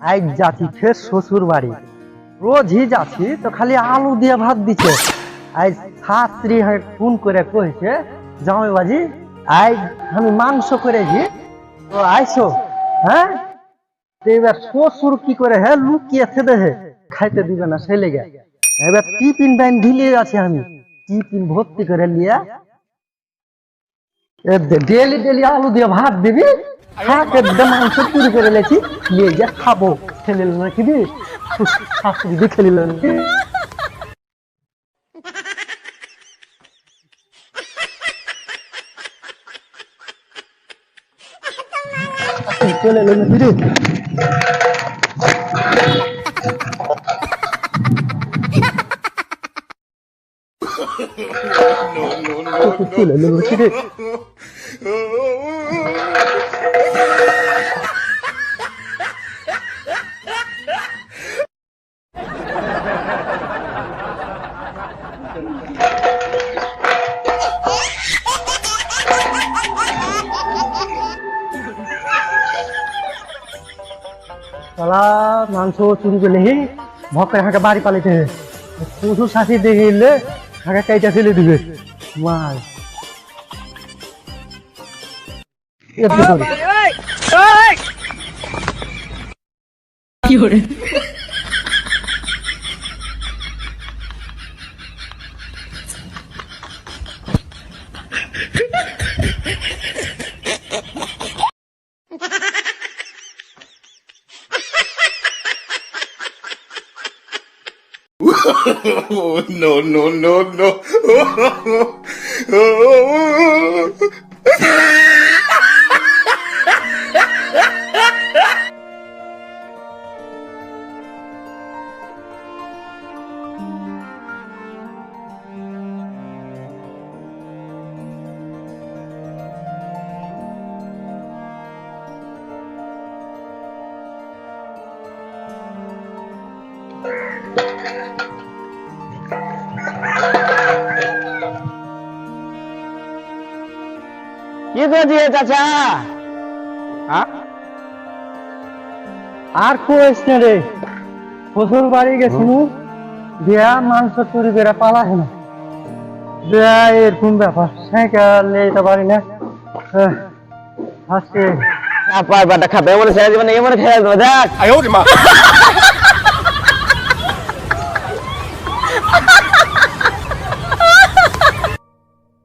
আজ যাচ্ছি ফের শ্বশুর বাড়ি রোজই যাচ্ছি, তো খালি আলু দিয়ে ভাত দিচ্ছে আজ শাস্ত্রী ফোন করে কইছে, জামাই বাজি, আজ আমি মাংস করেছি তো আইসো হ্যাঁ? এবার শ্বশুর কি করে হ্যাঁ লুকিয়ে থেদে হে খাইতে দিবে না, সেই লেগে। এবার টিফিন টাইম ঢিলে আছে আমি, টিফিন ভর্তি করে লিয়া ডেলি ডেলি আলু দিয়ে ভাত দিবি খাকে মাংস চুরি করে লেছি নিয়ে যা খাবো খেলে নাকি দি শাশুড়ি দিয়ে খেলিল নাকি চলে এলো নাকি রে চলে এলো নাকি রে সালা মাংস চুরি করলে হি ভক্কের হাঁকে বাড়ি পালিতে পশু সাথী দেখে এলে হাঁকে কাইটা ফেলে দিবে। মাল। এমনি করে। no, no, no, no. কি করছি চাচা? হ্যাঁ? আর কোয়েস না রে। ফসল বাড়ি গেছি নু দেয়া মাংস চুরি করে পালা না। দেয়া এরকম ব্যাপার। সাইকেল নিয়ে পারি না। আজকে আপনার বাটা খাবে বলে সারা জীবনে এমন খেয়াল দেবো দেখ।